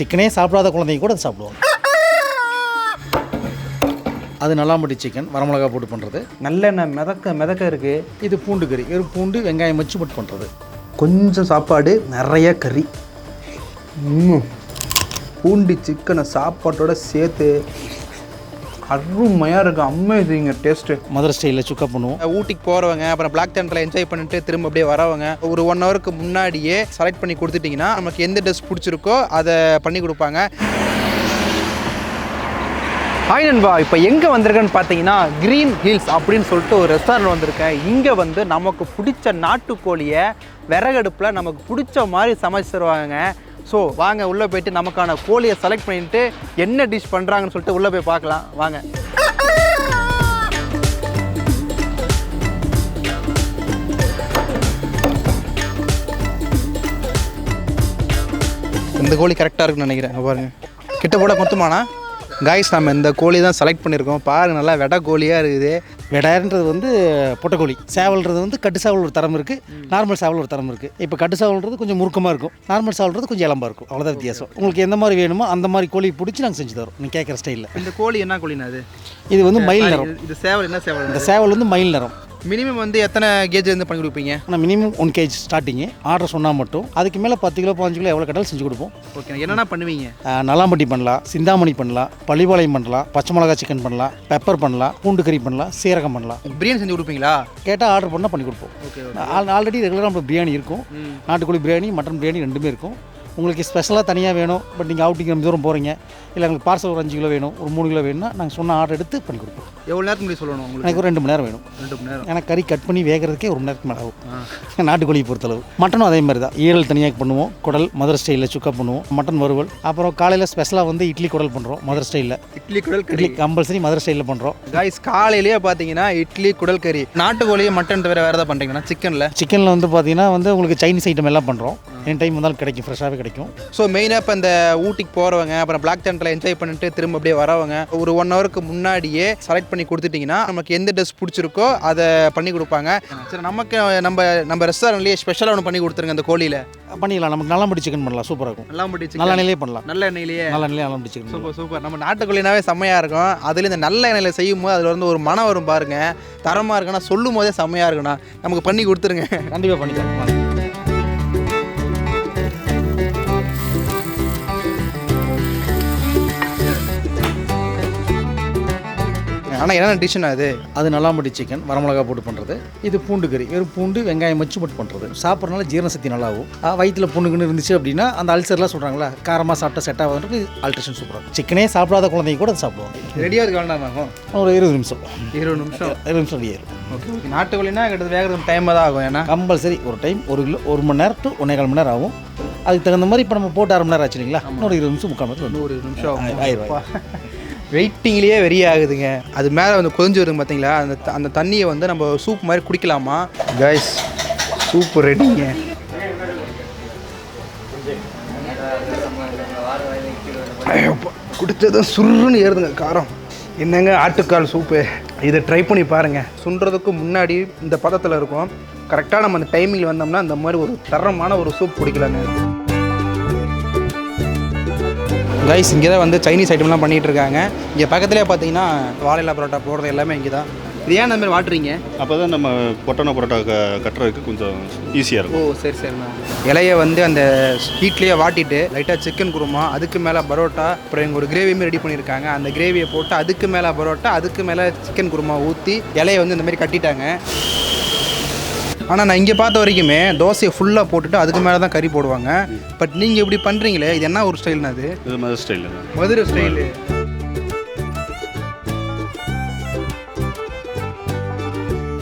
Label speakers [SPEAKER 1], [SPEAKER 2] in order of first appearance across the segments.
[SPEAKER 1] சிக்கனே சாப்பிடாத குழந்தைங்க கூட அதை சாப்பிடுவாங்க. அது நல்லாம்பட்டி சிக்கன் வரமிளகா போட்டு பண்ணுறது
[SPEAKER 2] நல்லெண்ணெய் மிதக்க மிதக்க இருக்குது
[SPEAKER 1] இது பூண்டு கறி. வெறும் பூண்டு வெங்காயம் வச்சு போட்டு பண்ணுறது
[SPEAKER 2] கொஞ்சம் சாப்பாடு நிறைய கறி. பூண்டி சிக்கனை சாப்பாட்டோட சேர்த்து அருமையாக இருக்குது அம்மேசிங்க டேஸ்ட்டு
[SPEAKER 1] மதுரை ஸ்டைலில் சுக்கா பண்ணுவோம்.
[SPEAKER 3] ஊட்டிக்கு போகிறவங்க அப்புறம் பிளாக் தண்டரில் என்ஜாய் பண்ணிட்டு திரும்ப அப்படியே வரவங்க ஒரு ஒன் ஹவருக்கு முன்னாடியே செலக்ட் பண்ணி கொடுத்துட்டிங்கன்னா நமக்கு எந்த ட்ரெஸ் பிடிச்சிருக்கோ அதை பண்ணி கொடுப்பாங்க.
[SPEAKER 2] ஹாய் நண்பா. இப்போ எங்கே வந்திருக்கேன்னு பார்த்தீங்கன்னா க்ரீன் ஹில்ஸ் அப்படின்னு சொல்லிட்டு ஒரு ரெஸ்டாரண்ட் வந்திருக்கேன். இங்கே வந்து நமக்கு பிடிச்ச நாட்டுக்கோழியை விறகடுப்பில் நமக்கு பிடிச்ச மாதிரி சமைச்சு தருவாங்க ஸோ வாங்க உள்ளே போயிட்டு நமக்கான கோழியை செலக்ட் பண்ணிட்டு என்ன டிஷ் பண்ணுறாங்கன்னு சொல்லிட்டு உள்ளே போய் பார்க்கலாம். வாங்க.
[SPEAKER 3] இந்த கோழி கரெக்டாக இருக்குன்னு நினைக்கிறேன். பாருங்க. கிட்ட போட கொத்துமானா காய்ஸ் நம்ம இந்த கோழி தான் செலக்ட் பண்ணியிருக்கோம். பாருங்க நல்லா வெடை கோழியாக இருக்குது.
[SPEAKER 1] வெடாயன்றது வந்து பொட்டைக்கோழி சேவல்ன்றது வந்து கட்டு சேவல் ஒரு தரம் இருக்குது நார்மல் சேவல் ஒரு தரம் இருக்குது இப்போ கட்டு சேவல்ன்றது கொஞ்சம் முறுக்கமாக இருக்கும். நார்மல் சேவல்ன்றது கொஞ்சம் இளம்பா இருக்கும். அவ்வளோதான் வித்தியாசம். உங்களுக்கு எந்த மாதிரி வேணுமோ அந்த மாதிரி கோழி பிடிச்சி நாங்கள் செஞ்சு தரோம். நீங்கள் கேட்குற ஸ்டைலில்
[SPEAKER 3] இந்த கோழி என்ன கோழினா அது?
[SPEAKER 1] இது வந்து மயில் நிறம்.
[SPEAKER 3] இது சேவல் என்ன சேவல்?
[SPEAKER 1] இந்த சேவல் வந்து மயில் நிறம்.
[SPEAKER 3] மினிமம் வந்து எத்தனை கேஜ் இருந்து பண்ணி கொடுப்பீங்க?
[SPEAKER 1] ஆனால் minimum one KG starting order சொன்னால் மட்டும். அதுக்கு மேலே பத்து கிலோ பாஞ்சு கிலோ எவ்வளோ கேட்டாலும் செஞ்சு கொடுப்போம்.
[SPEAKER 3] ஓகே என்னென்ன பண்ணுவீங்க?
[SPEAKER 1] நல்லாம்பட்டி பண்ணலாம் சிந்தாமணி பண்ணலாம் பள்ளிப்பாளையம் பண்ணலாம் பச்சை மிளகா சிக்கன் பண்ணலாம் பெப்பர் பண்ணலாம் பூண்டு கறி பண்ணலாம் சீரகம் பண்ணலாம்.
[SPEAKER 3] பிரியாணி செஞ்சு கொடுப்பீங்களா?
[SPEAKER 1] கேட்டால் ஆர்டர் பண்ணால் பண்ணி கொடுப்போம்.
[SPEAKER 3] ஓகே
[SPEAKER 1] ஆல்ரெடி ரெகுலராக நம்ம பிரியாணி இருக்கும். நாட்டுக்கோழி பிரியாணி மட்டன் பிரியாணி ரெண்டுமே இருக்கும். உங்களுக்கு ஸ்பெஷலாக தனியாக வேணும் பட் நீங்கள் அவுட்டிங் ரொம்ப தூரம் போகிறீங்க இல்லை உங்களுக்கு பார்சல் ஒரு அஞ்சு கிலோ வேணும் ஒரு மூணு கிலோ வேணும்னா நாங்கள் சொன்ன ஆர்டர் எடுத்து பண்ணி கொடுப்போம்.
[SPEAKER 3] எவ்வளோ நேரத்துக்கு முன்னாடி சொல்லணும் உங்களுக்கு?
[SPEAKER 1] எனக்கு ஒரு ரெண்டு மணி நேரம் வேணும்.
[SPEAKER 3] ரெண்டு மணி நேரம்.
[SPEAKER 1] ஏன்னா கறி கட் பண்ணி வேகிறதுக்கே ஒரு மணி நேரத்துக்கு மேலே ஆகும். நாட்டுக்கோழியை பொறுத்தளவு. மட்டனும் அதே மாதிரி தான். ஈரல் தனியாக பண்ணுவோம். குடல் மதுரை ஸ்டைலில் சுக்கா பண்ணுவோம். மட்டன் வறுவல். அப்புறம் காலையில் ஸ்பெஷலாக வந்து இட்லி குடல் பண்ணுறோம் மதுரை ஸ்டைலில்
[SPEAKER 3] இட்லி குடல் கறி.
[SPEAKER 1] கம்பல்சரி மதுரை ஸ்டைலில் பண்ணுறோம்
[SPEAKER 3] காய்ஸ் காலையிலேயே பார்த்தீங்கன்னா இட்லி குடல் கறி. நாட்டுக்கோழியை மட்டன் தவிர வேறு எதாவது பண்ணுறீங்கன்னா சிக்கனில்
[SPEAKER 1] சிக்கனில் வந்து பார்த்தீங்கன்னா வந்து உங்களுக்கு சைனீஸ் ஐட்டம் எல்லாம் பண்ணுறோம் எனி டைம் வந்தாலும் கிடைக்கும். ஃப்ரெஷ்ஷாகவே கிடைக்கும்.
[SPEAKER 3] ஸோ மெயினாக இப்போ இந்த ஊட்டிக்கு போகிறவங்க அப்புறம் பிளாக் தண்டரில் என்ஜாய் பண்ணிட்டு திரும்ப அப்படியே வரவங்க ஒரு ஒன் ஹவருக்கு முன்னாடியே செலக்ட் பண்ணி கொடுத்துட்டிங்கன்னா நமக்கு எந்த ட்ரெஸ் பிடிச்சிருக்கோ அதை பண்ணி கொடுப்பாங்க. சரி நமக்கு நம்ம நம்ம ரெஸ்டாரண்ட்லேயே ஸ்பெஷலாக ஒன்று பண்ணி கொடுத்துருங்க அந்த கோழியில்.
[SPEAKER 1] பண்ணிடலாம் நமக்கு நல்லாம்படி சிக்கன் பண்ணலாம். சூப்பராக இருக்கும்.
[SPEAKER 3] நல்லா முடிச்சு
[SPEAKER 1] நல்ல எண்ணெயிலே பண்ணலாம்.
[SPEAKER 3] நல்ல எண்ணெயிலேயே.
[SPEAKER 1] நல்ல எண்ணெயிலே நல்லாம்படி சிக்கன்
[SPEAKER 3] சூப்பர் சூப்பர் நம்ம நாட்டுக்கோழினாவே செம்மையாக இருக்கும். அதில் இந்த நல்ல எண்ணெயில் செய்யும் போது அதில் வந்து ஒரு மனம் வரும் பாருங்க. தரமாக இருக்குன்னா சொல்லும் போதே செம்மையாக இருக்குண்ணா நமக்கு பண்ணி கொடுத்துருங்க.
[SPEAKER 1] கண்டிப்பாக பண்ணிக்கலாம்.
[SPEAKER 3] ஆனால் என்னென்ன டிஷ்ஷுண்ணா அது
[SPEAKER 1] அது நல்லாம்பட்டி சிக்கன் வரமிளகா போட்டு பண்ணுறது இது பூண்டு கறி வெறும் பூண்டு வெங்காயம் வச்சு போட்டு பண்ணுறது சாப்பிட்றதுனால ஜீரண சக்தி நல்லாவும். வயிற்றில் புண்ணுக்குன்னு இருந்துச்சு அப்படின்னா அந்த அல்சர்லாம் சொல்கிறாங்களா காரமாக சாப்பிட்டா செட் ஆகுதுன்றது ஆல்ட்ரேஷன் சூப்பராக சிக்கனே சாப்பிடாத குழந்தைங்க கூட சாப்பிடுவாங்க.
[SPEAKER 3] ரெடியாக இருக்கு
[SPEAKER 1] ஒரு இருபது நிமிஷம்.
[SPEAKER 3] இருபது நிமிஷம்?
[SPEAKER 1] இருபது நிமிஷம் ஆயிரும்
[SPEAKER 3] ஓகே நாட்டுக்கோழினா கிட்டத்தட்ட வேகிறது டைம் தான் ஆகும் ஏன்னா?
[SPEAKER 1] கம்பல்சரி ஒரு டைம் ஒரு கிலோ ஒரு மணி நேரம் டு ஒன்றே கால் மணி நேரம் ஆகும். அதுக்கு தகுந்த மாதிரி இப்போ நம்ம போட்டு அரை மணி நேரம் ஆச்சு இல்லைங்களா? இன்னொரு இருபது நிமிஷம் முக்கால் மணி நேரம்
[SPEAKER 3] ஒரு நிமிஷம்
[SPEAKER 1] ஆயிரம்
[SPEAKER 3] வெயிட்டிங்லேயே வெறி ஆகுதுங்க அது மேலே வந்து கொதிஞ்சு வருது பார்த்தீங்களா? அந்த அந்த தண்ணியை வந்து நம்ம சூப் மாதிரி குடிக்கலாமா? கைஸ் சூப் ரெடிங்க குடித்ததும் சுருன்னு ஏறுதுங்க காரம். என்னங்க ஆட்டுக்கால் சூப்பு? இதை ட்ரை பண்ணி பாருங்கள் சுண்டுறதுக்கு முன்னாடி இந்த பதத்தில் இருக்கும். கரெக்டாக நம்ம அந்த டைமிங்கில் வந்தோம்னா இந்த மாதிரி ஒரு தரமான ஒரு சூப் குடிக்கலாங்க. கைஸ் இங்கே தான் வந்து சைனீஸ் ஐட்டம்லாம் பண்ணிகிட்டு இருக்காங்க இங்கே பக்கத்துலேயே பார்த்தீங்கன்னா வாழையில பரோட்டா போடுறது எல்லாமே இங்கே தான் இது ஏன் அந்த மாதிரி வாட்டுறீங்க?
[SPEAKER 4] அப்போ தான் நம்ம பொட்டனை பரோட்டா க கட்டுறதுக்கு கொஞ்சம் ஈஸியாக
[SPEAKER 3] ஓ
[SPEAKER 4] இருக்கும்
[SPEAKER 3] சரி சரிண்ணா இலையை வந்து அந்த ஹீட்லேயே வாட்டிட்டு லைட்டாக சிக்கன் குருமா அதுக்கு மேலே பரோட்டா அப்புறம் இங்கே ஒரு கிரேவியுமே ரெடி பண்ணியிருக்காங்க. அந்த கிரேவியை போட்டு அதுக்கு மேலே பரோட்டா அதுக்கு மேலே சிக்கன் குருமா ஊற்றி இலையை வந்து இந்த மாதிரி கட்டிட்டாங்க. ஆனால் நான் இங்கே பார்த்த வரைக்குமே தோசையை ஃபுல்லாக போட்டுட்டு அதுக்கு மேலே தான் கறி போடுவாங்க. பட் நீங்கள் இப்படி பண்ணுறீங்களே இது என்ன ஒரு ஸ்டைல்னா அது?
[SPEAKER 4] இது மாதிரி ஸ்டைலில் தான்
[SPEAKER 3] மதுரை ஸ்டைலு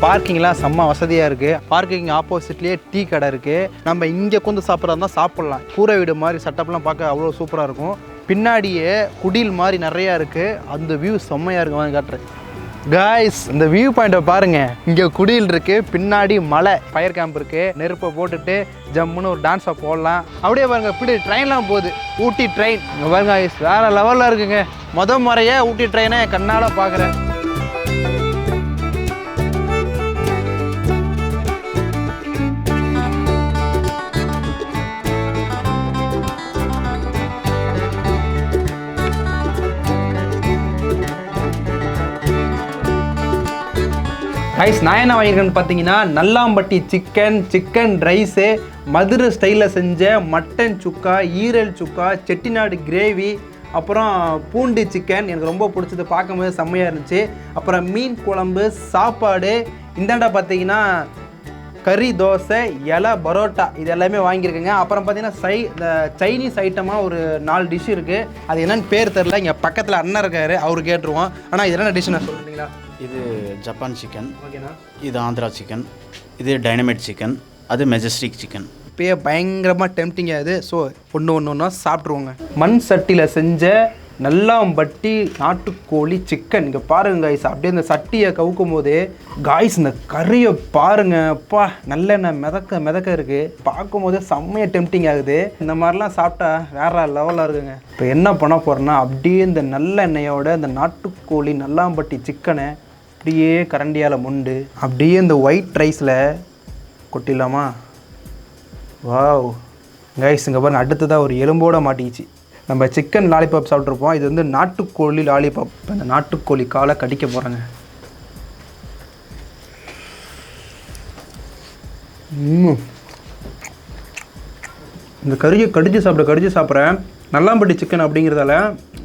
[SPEAKER 3] பார்க்கிங்லாம் செம்ம வசதியாக இருக்குது பார்க்கிங் ஆப்போசிட்லேயே டீ கடை இருக்குது நம்ம இங்கே கொண்டு சாப்பிட்றதா தான் சாப்பிட்லாம். கூரை வீடு மாதிரி செட்டப்லாம் பார்க்க அவ்வளோ சூப்பராக இருக்கும். பின்னாடியே குடில் மாதிரி நிறையா இருக்குது அந்த வியூ செம்மையாக இருக்கும் காட்டுறேன். காய்ஸ் இந்த வியூ பாயிண்ட்டை பாருங்க. இங்கே குடியில் இருக்கு பின்னாடி மலை ஃபயர் கேம்ப் இருக்கு நெருப்பை போட்டுட்டு ஜம்முன்னு ஒரு டான்ஸை போடலாம். அப்படியே பாருங்க இப்படி ட்ரெயின்லாம் போகுது. ஊட்டி ட்ரெயின் இங்கே பாருங்க guys, வேற லெவலில் இருக்குங்க. முத முறையே ஊட்டி ட்ரெயினை கண்ணால் பார்க்குறேன் ரைஸ் நான் என்ன வாங்கியிருக்கேன்னு பார்த்தீங்கன்னா Nallampatti chicken chicken rice Madurai ஸ்டைலில் செஞ்ச மட்டன் சுக்கா ஈரல் சுக்கா செட்டிநாடு கிரேவி அப்புறம் பூண்டு சிக்கன் எனக்கு ரொம்ப பிடிச்சது பார்க்கும்போது செம்மையாக இருந்துச்சு. அப்புறம் மீன் குழம்பு சாப்பாடு இந்தாண்டா பார்த்தீங்கன்னா கறி தோசை இலை பரோட்டா இது எல்லாமே வாங்கியிருக்கேங்க. அப்புறம் பார்த்தீங்கன்னா சை இந்த சைனீஸ் ஐட்டமாக ஒரு நாலு டிஷ் இருக்குது அது என்னென்னு பேர் தெரில இங்கே பக்கத்தில் அண்ணன் இருக்காரு அவர் கேட்டுருவோம். ஆனால் இது என்ன டிஷ் நான் சொல்கிறீங்களா
[SPEAKER 4] இது ஜப்பான் சிக்கன்
[SPEAKER 3] ஓகேண்ணா.
[SPEAKER 4] இது ஆந்திரா சிக்கன் இது டைனமைட் சிக்கன் அது மெஜஸ்டிக் சிக்கன்
[SPEAKER 3] இப்பயே பயங்கரமாக டெம்டிங் ஆகுது ஸோ ஒன்று ஒன்று ஒன்றா சாப்பிட்ருவோங்க மண் சட்டியில் செஞ்ச நல்லாம்பட்டி நாட்டுக்கோழி சிக்கன் இங்கே பாருங்க காய்ஸ் அப்படியே இந்த சட்டியை கவுக்கும் போது காய்ஸ் இந்த கறியை பாருங்க. அப்பா நல்லெண்ணெய் மிதக்க மிதக்க இருக்குது பார்க்கும் போதே செம்மையாக டெம்டிங் ஆகுது இந்த மாதிரிலாம் சாப்பிட்டா வேற லெவலாக இருக்குங்க. இப்போ என்ன பண்ண போகிறேன்னா அப்படியே இந்த நல்லெண்ணெயோட இந்த நாட்டுக்கோழி நல்லாம்பட்டி சிக்கனை அப்படியே கரண்டியால் முண்டு அப்படியே இந்த ஒயிட் ரைஸில் கொட்டிடலாமா? வாவ் கைஸ் இங்கே பாருங்க அடுத்ததாக ஒரு எலும்போட மாட்டிக்கிச்சு. நம்ம சிக்கன் லாலிபாப் சாப்பிட்ருப்போம் இது வந்து நாட்டுக்கோழி லாலிபாப் அந்த இந்த நாட்டுக்கோழி காலை கடிக்க போகிறேங்க இந்த கறியை கடிச்சு சாப்பிட கடிச்சு சாப்பிட்றேன். நல்லாம்பட்டி சிக்கன் அப்படிங்கிறதால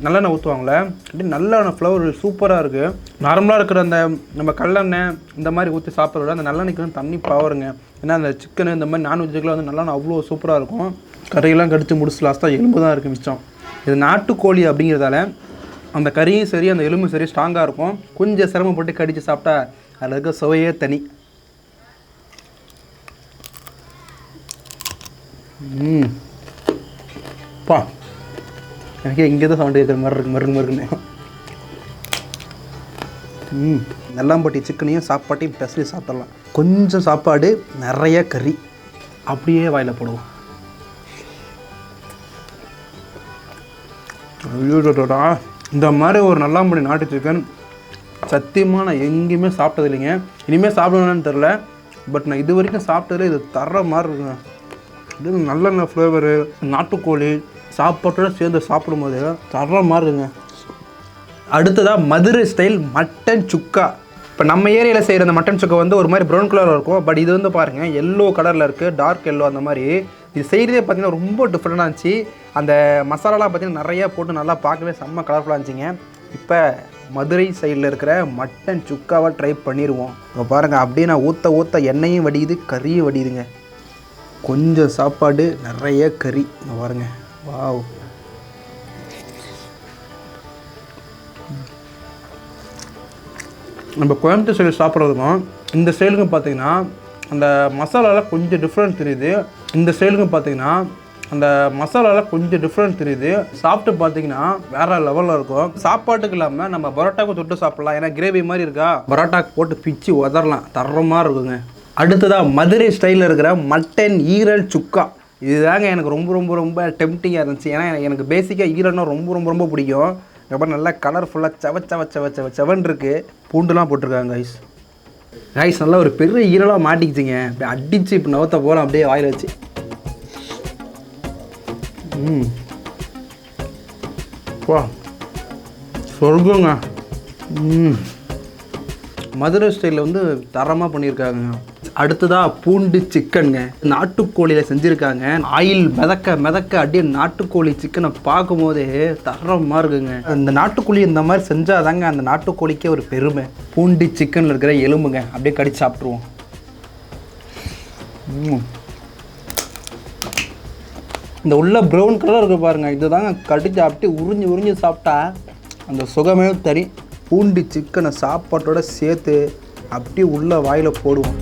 [SPEAKER 3] நல்லெண்ணெய் ஊற்றுவாங்களே அப்படியே நல்லெண்ணெய் ஃப்ளவர் சூப்பராக இருக்குது நார்மலாக இருக்கிற அந்த நம்ம கல்லெண்ணெய் இந்த மாதிரி ஊற்றி சாப்பிட்றத விட அந்த நல்லெண்ணெய்க்கு வந்து தண்ணி பவருங்க ஏன்னா அந்த சிக்கன் இந்த மாதிரி நான்வெஜ்ஜுக்கெலாம் வந்து நல்லெண்ணெய் அவ்வளோ சூப்பராக இருக்கும். கறியெல்லாம் கடித்து முடிச்சு லாஸ்ட்டாக எலும்பு தான் இருக்குது மிச்சம். இது நாட்டுக்கோழி அப்படிங்கிறதால அந்த கறியும் சரி அந்த எலும்பும் சரி ஸ்ட்ராங்காக இருக்கும். கொஞ்சம் சிரமப்பட்டு கடித்து சாப்பிட்டா அதில் இருக்க சுவையே தனி. ம் பா. எனக்கே இங்கே தான் சவுண்டு கேட்குற மாதிரி இருக்கு மருகு மருகுன்னு. ம் நல்லாம்பட்டி சிக்கனையும் சாப்பாட்டையும் பெசலி சாப்பிடலாம். கொஞ்சம் சாப்பாடு நிறைய கறி. அப்படியே வாயில் போடுவோம். ஐயோடா இந்த மாதிரி ஒரு நல்லாம்படி நாட்டு சிக்கன் சத்தியமாக நான் எங்கேயுமே சாப்பிட்டது இல்லைங்க. இனிமேல் சாப்பிடணும்னு தெரில பட் நான் இது வரைக்கும் சாப்பிட்டதில் இது தர மாதிரி இருக்குங்க. இது நல்லெண்ணெய் ஃப்ளேவரு நாட்டுக்கோழி சாப்பாட்டோட சேர்ந்து சாப்பிடும்போது தர மாதிரி இருக்குங்க அடுத்ததாக மதுரை ஸ்டைல் மட்டன் சுக்கா. இப்போ நம்ம ஏரியாவில் செய்கிற அந்த மட்டன் சுக்கா வந்து ஒரு மாதிரி ப்ரௌன் கலரில் இருக்கும். பட் இது வந்து பாருங்கள் எல்லோ கலரில் இருக்குது டார்க் எல்லோ அந்த மாதிரி. இது செய்கிறதே பார்த்தீங்கன்னா ரொம்ப டிஃப்ரெண்டாக இருந்துச்சு. அந்த மசாலாலாம் பார்த்தீங்கன்னா நிறையா போட்டு நல்லா பார்க்கவே செம்ம கலர்ஃபுல்லாக இருந்துச்சுங்க. இப்போ மதுரை சைடில் இருக்கிற மட்டன் சுக்காவை ட்ரை பண்ணிடுவோம் இப்போ பாருங்கள் அப்படியே நான் ஊற்ற ஊற்ற எண்ணெயும் வடியுது கறியும் வடியுதுங்க. கொஞ்சம் சாப்பாடு நிறைய கறி. பாருங்கள் வாவ் நம்ம கோயம்புத்தூர் சைடு சாப்பிட்றதுக்கும் இந்த சைடுக்கும் பார்த்தீங்கன்னா அந்த மசாலாவில் கொஞ்சம் டிஃப்ரெண்ட் தெரியுது. இந்த சைடுக்கும் பார்த்தீங்கன்னா அந்த மசாலாவில் கொஞ்சம் டிஃப்ரெண்ட் தெரியுது. சாப்பிட்டு பார்த்தீங்கன்னா வேற லெவலில் இருக்கும். சாப்பாட்டுக்கு இல்லாமல் நம்ம பரோட்டாக்கு தொட்டு சாப்பிடலாம். ஏன்னா கிரேவி மாதிரி இருக்கா? பரோட்டாக்கு போட்டு பிச்சு உதறலாம். தரமாக இருக்குங்க. அடுத்ததாக மதுரை ஸ்டைலில் இருக்கிற மட்டன் ஈரல் சுக்கா. இதுதாங்க எனக்கு ரொம்ப ரொம்ப ரொம்ப டெம்டிங்காக இருந்துச்சு. ஏன்னா எனக்கு பேசிக்காக ஈரல்னா ரொம்ப ரொம்ப ரொம்ப பிடிக்கும். அப்புறம் நல்லா கலர்ஃபுல்லாக செவ செவ செவ செவ செவன் இருக்குது பூண்டுலாம் போட்டிருக்காங்க ஐஸ் கைஸ் நல்லா ஒரு பெரிய ஈரலாக மாட்டிக்கிச்சிங்க. அப்படியே அடிச்சு இப்போ நவத்த போகலாம் அப்படியே வாயில் வச்சு. ம். வா. சொர்க்கங்க. ம். மதுரை ஸ்டைலில் வந்து தரமாக பண்ணியிருக்காங்க அடுத்ததாக பூண்டு சிக்கனுங்க. நாட்டுக்கோழியில் செஞ்சுருக்காங்க. ஆயில் மிதக்க மிதக்க அப்படியே நாட்டுக்கோழி சிக்கனை பார்க்கும்போதே தரமாக இருக்குங்க. அந்த நாட்டுக்கோழி இந்த மாதிரி செஞ்சாதாங்க அந்த நாட்டுக்கோழிக்கே ஒரு பெருமை. பூண்டு சிக்கனில் இருக்கிற எலும்புங்க. அப்படியே கடிச்சு சாப்பிட்ருவோம் இந்த உள்ள ப்ரௌன் கலர் இருக்கு பாருங்க. இதுதாங்க கடிச்சு அப்படியே உறிஞ்சு உறிஞ்சு சாப்பிட்டா அந்த சுகமே தனி. பூண்டு சிக்கனை சாப்பாட்டோட சேர்த்து அப்படியே உள்ள வாயில் போடுவோம்.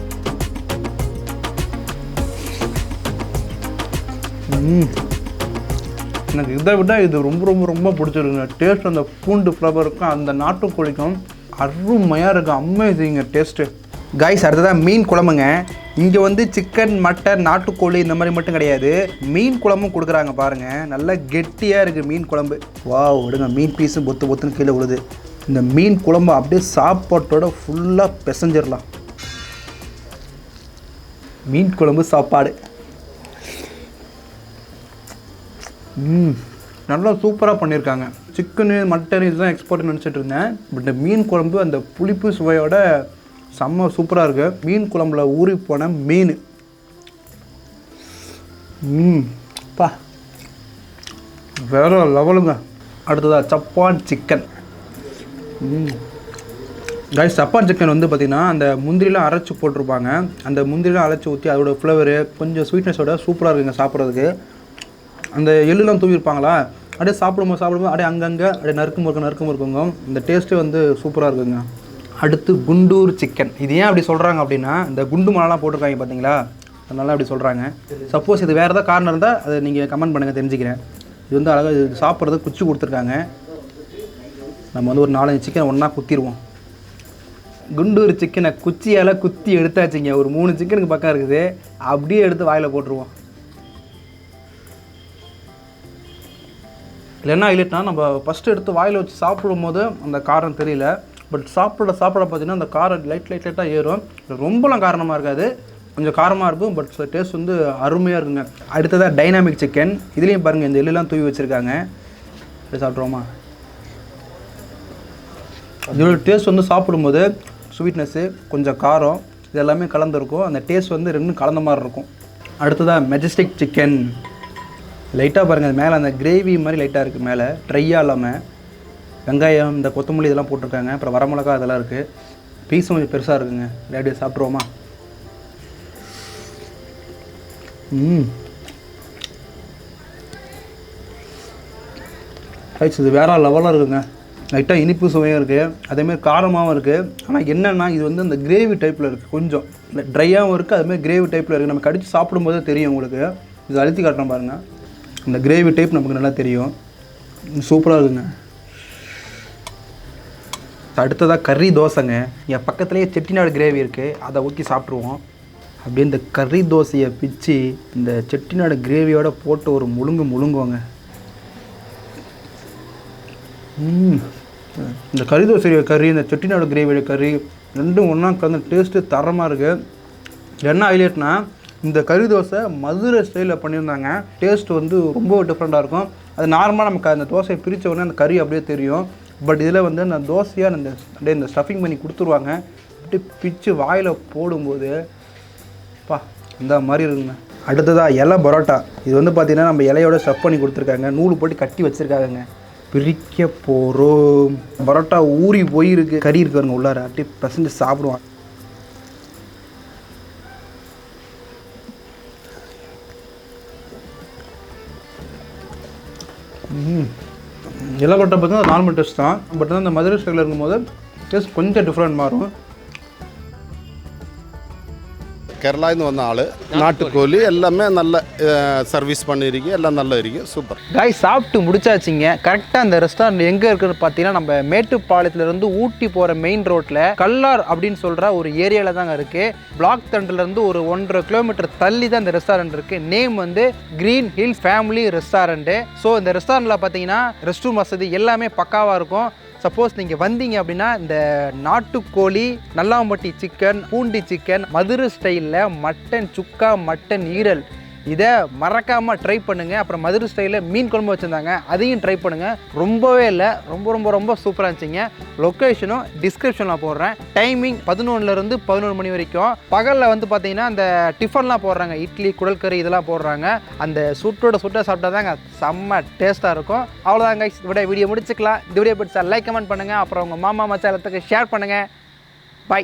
[SPEAKER 3] எனக்கு இதை விட இது ரொம்ப ரொம்ப ரொம்ப பிடிச்சிருக்குங்க. டேஸ்ட் அந்த பூண்டு ஃப்ளவருக்கும் அந்த நாட்டுக்கோழிக்கும் அருமையாக இருக்கும் அம்மேசிங்க டேஸ்ட்டு காய்ஸ் அடுத்ததான் மீன் குழம்புங்க. இங்கே வந்து சிக்கன் மட்டன் நாட்டுக்கோழி இந்த மாதிரி மட்டும் கிடையாது. மீன் குழம்பும் கொடுக்குறாங்க பாருங்கள் நல்லா கெட்டியாக இருக்குது மீன் குழம்பு. வா விடுங்க. மீன் பீஸும் பொத்து பொத்துன்னு கீழே விழுது. இந்த மீன் குழம்பு அப்படியே சாப்பாட்டோட ஃபுல்லாக பிசைஞ்சிடலாம் மீன் குழம்பு சாப்பாடு ம் நல்லா சூப்பராக பண்ணியிருக்காங்க சிக்கனு மட்டன் இதுதான் எக்ஸ்போர்ட் நினச்சிட்டு இருந்தேன். பட் மீன் குழம்பு அந்த புளிப்பு சுவையோட செம்ம சூப்பராக இருக்குது மீன் குழம்புல ஊறி போன மீன். ம் பா. வேற லெவலுங்க. அடுத்ததாக சப்பான் சிக்கன். ம். கைஸ் சப்பான் சிக்கன் வந்து பார்த்திங்கன்னா அந்த முந்திரிலாம் அரைச்சி போட்டிருப்பாங்க. அந்த முந்திரிலாம் அரைச்சி ஊற்றி அதோட ஃப்ளவரு கொஞ்சம் ஸ்வீட்னஸோட சூப்பராக இருக்குங்க சாப்பிட்றதுக்கு. அந்த எள்ளுலாம் தூவிருப்பாங்களா அப்படியே சாப்பிடும்போது சாப்பிடும்போது அப்படியே அங்கங்கே அப்படியே நறுக்கும் முறுக்கு நறுக்கு முறுக்குங்க இந்த டேஸ்ட்டு வந்து சூப்பராக இருக்குங்க. அடுத்து குண்டூர் சிக்கன் இது ஏன் அப்படி சொல்கிறாங்க அப்படின்னா இந்த குண்டு மலைலாம் போட்டிருக்காங்க பார்த்தீங்களா? அதனால அப்படி சொல்கிறாங்க சப்போஸ் இது வேறு ஏதாவது காரணம் இருந்தால் அதை நீங்கள் கமெண்ட் பண்ணுங்கள் தெரிஞ்சுக்கிறேன். இது வந்து அழகாக இது சாப்பிட்றது குச்சி கொடுத்துருக்காங்க. நம்ம வந்து ஒரு நாலஞ்சு சிக்கன் ஒன்றா குத்திடுவோம் குண்டூர் சிக்கனை குச்சியால் குத்தி எடுத்தாச்சுங்க. ஒரு மூணு சிக்கனுக்கு பக்கம் இருக்குது. அப்படியே எடுத்து வாயில் போட்டுருவோம். இல்லைன்னா என்ன ஹைலைட்னா நம்ம ஃபஸ்ட்டு எடுத்து வாயில் வச்சு சாப்பிடும் போது அந்த காரம் தெரியல. பட் சாப்பிட சாப்பிட பார்த்தீங்கன்னா அந்த காரம் லைட் லைட் லைட்டாக ஏறும். ரொம்பலாம் காரணமாக இருக்காது. கொஞ்சம் காரமாக இருக்கும் பட் டேஸ்ட் வந்து அருமையாக இருக்குங்க. அடுத்ததாக டைனாமிக் சிக்கன் இதுலேயும் பாருங்கள் இந்த எல்லாம் தூவி வச்சுருக்காங்க. அப்படி சாப்பிட்ருவோமா இதோட டேஸ்ட் வந்து சாப்பிடும்போது ஸ்வீட்னஸ்ஸு கொஞ்சம் காரம் இது எல்லாமே கலந்துருக்கும். அந்த டேஸ்ட் வந்து ரெண்டும் கலந்த மாதிரி இருக்கும். அடுத்ததாக மெஜஸ்டிக் சிக்கன் லைட்டாக பாருங்கள் மேலே அந்த கிரேவி மாதிரி லைட்டாக இருக்குது மேலே. ட்ரையாக இல்லாமல் வெங்காயம் இந்த கொத்தமல்லி இதெல்லாம் போட்டிருக்காங்க. அப்புறம் வரமிளகா இதெல்லாம் இருக்குது பீஸும் கொஞ்சம் பெருசாக இருக்குங்க. அப்படியே சாப்பிட்ருவோமா ம். ரைட்ஸ் இது வேற லெவலாக இருக்குங்க. லைட்டாக இனிப்பு சுவையும் இருக்குது அதேமாதிரி காரமாகவும் இருக்குது ஆனால் என்னென்னா இது வந்து அந்த கிரேவி டைப்பில் இருக்குது கொஞ்சம். ட்ரையாகவும் இருக்குது அதுமாதிரி கிரேவி டைப்பில் இருக்குது நம்ம கடிச்சு சாப்பிடும்போது தெரியும் உங்களுக்கு. இது அழுத்தி காட்டுறோம் பாருங்கள் இந்த கிரேவி டைப் நமக்கு நல்லா தெரியும். சூப்பராக இருக்குங்க. அடுத்ததாக கறி தோசைங்க. என் பக்கத்துலேயே செட்டிநாடு கிரேவி இருக்குது அதை ஊற்றி சாப்பிட்ருவோம் அப்படியே இந்த கறி தோசையை பிச்சு இந்த செட்டிநாடு கிரேவியோட போட்டு ஒரு முழுங்கு முழுங்குவோங்க. இந்த கறி தோசை கறி இந்த செட்டிநாடு கிரேவியோட கறி ரெண்டும் ஒன்றா கலந்து டேஸ்ட்டு தரமாக இருக்குது என்ன ஹைலைட்னா இந்த கறி தோசை மதுரை ஸ்டைலில் பண்ணியிருந்தாங்க. டேஸ்ட் வந்து ரொம்ப டிஃப்ரெண்ட்டாக இருக்கும். அது நார்மலாக நமக்கு அந்த தோசையை பிரித்த உடனே அந்த கறி அப்படியே தெரியும். பட் இதில் வந்து அந்த தோசையாக அந்த அப்படியே இந்த ஸ்டஃபிங் பண்ணி கொடுத்துருவாங்க. அப்படியே பிச்சு வாயில் போடும்போது பா இந்த மாதிரி இருக்குங்க. அடுத்ததாக இலை பரோட்டா. இது வந்து பார்த்திங்கன்னா நம்ம இலையோட ஸ்டஃப் பண்ணி கொடுத்துருக்காங்க. நூல் போட்டு கட்டி வச்சுருக்காங்க பிரிக்க போகிறோம் பரோட்டா ஊறி போயிருக்கு. கறி இருக்காருங்க உள்ளார. அப்படியே பசஞ்சு சாப்பிடுவான் எல்லா பரோட்டா பார்த்தீங்கன்னா நார்மல் டெஸ்ட் தான். பட் வந்து அந்த மதுரை ஸ்டைலில் இருக்கும்போது டேஸ்ட் கொஞ்சம் டிஃப்ரெண்ட் மாறும்.
[SPEAKER 5] കേരളയിൽ വന്ന ആള് നാട്ടുകോലി എല്ലാമേ നല്ല സർവീസ് பண்ணிருக்கு எல்லாம் நல்லா இருக்கு சூப்பர்
[SPEAKER 6] காய் சாப்பிட்டு முடிச்சாச்சுங்க கரெக்டாக அந்த ரெஸ்டாரண்ட் எங்கே இருக்குன்னு பார்த்தீங்கன்னா நம்ம மேட்டுப்பாளையத்துலேருந்து ஊட்டி போகிற மெயின் ரோட்டில் கல்லார் அப்படின்னு சொல்கிற ஒரு ஏரியாவில் தாங்க இருக்குது பிளாக் தண்டிலேருந்து ஒரு ஒன்றரை கிலோமீட்டர் தள்ளி தான் இந்த ரெஸ்டாரண்ட் இருக்குது நேம் வந்து green hills family restaurant so இந்த ரெஸ்டாரண்ட்டில் பார்த்தீங்கன்னா ரெஸ்ட் ரூம் வசதி எல்லாமே பக்காவாக இருக்கும் சப்போஸ் நீங்கள் வந்தீங்க அப்படின்னா இந்த நாட்டுக்கோழி நல்லாம்பட்டி சிக்கன் பூண்டி சிக்கன் மதுரை ஸ்டைலில் மட்டன் சுக்கா மட்டன் ஈரல் இதை மறக்காமல் ட்ரை பண்ணுங்கள் அப்புறம் மதுரை ஸ்டைலில் மீன் குழம்பு வச்சுருந்தாங்க. அதையும் ட்ரை பண்ணுங்கள் ரொம்பவே இல்லை. ரொம்ப ரொம்ப ரொம்ப சூப்பராக இருந்துச்சுங்க. லொக்கேஷனும் டிஸ்கிரிப்ஷனில் போடுறேன். டைமிங் பதினொன்றுலேருந்து பதினொன்று மணி வரைக்கும். பகலில் வந்து பார்த்தீங்கன்னா அந்த டிஃபன்லாம் போடுறாங்க. இட்லி குடல் கறி இதெல்லாம் போடுறாங்க. அந்த சுட்டோட சுட்டை சாப்பிட்டா தாங்க செம்ம டேஸ்ட்டாக இருக்கும். அவ்வளோதாங்க இதோட வீடியோ முடிச்சுக்கலாம். இந்த வீடியோ பிடிச்சா லைக் கமெண்ட் பண்ணுங்கள் அப்புறம் உங்கள் மாமா மச்சாலத்துக்கு ஷேர் பண்ணுங்கள்